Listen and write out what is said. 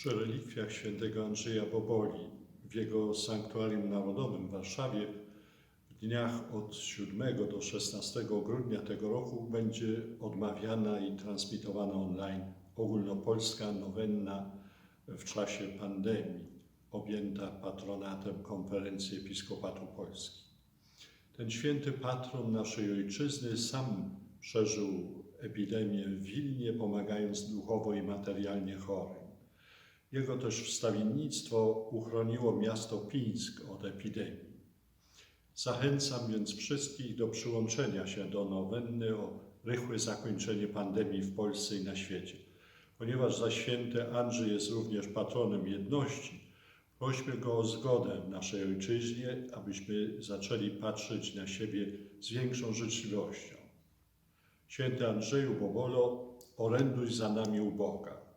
Przy relikwiach świętego Andrzeja Boboli w jego sanktuarium narodowym w Warszawie w dniach od 7 do 16 grudnia tego roku będzie odmawiana i transmitowana online ogólnopolska nowenna w czasie pandemii, objęta patronatem Konferencji Episkopatu Polski. Ten święty patron naszej ojczyzny sam przeżył epidemię w Wilnie, pomagając duchowo i materialnie chorym. Jego też wstawiennictwo uchroniło miasto Pińsk od epidemii. Zachęcam więc wszystkich do przyłączenia się do nowenny o rychłe zakończenie pandemii w Polsce i na świecie. Ponieważ za święty Andrzej jest również patronem jedności, prośmy go o zgodę w naszej ojczyźnie, abyśmy zaczęli patrzeć na siebie z większą życzliwością. Święty Andrzeju Bobolo, oręduj za nami u Boga.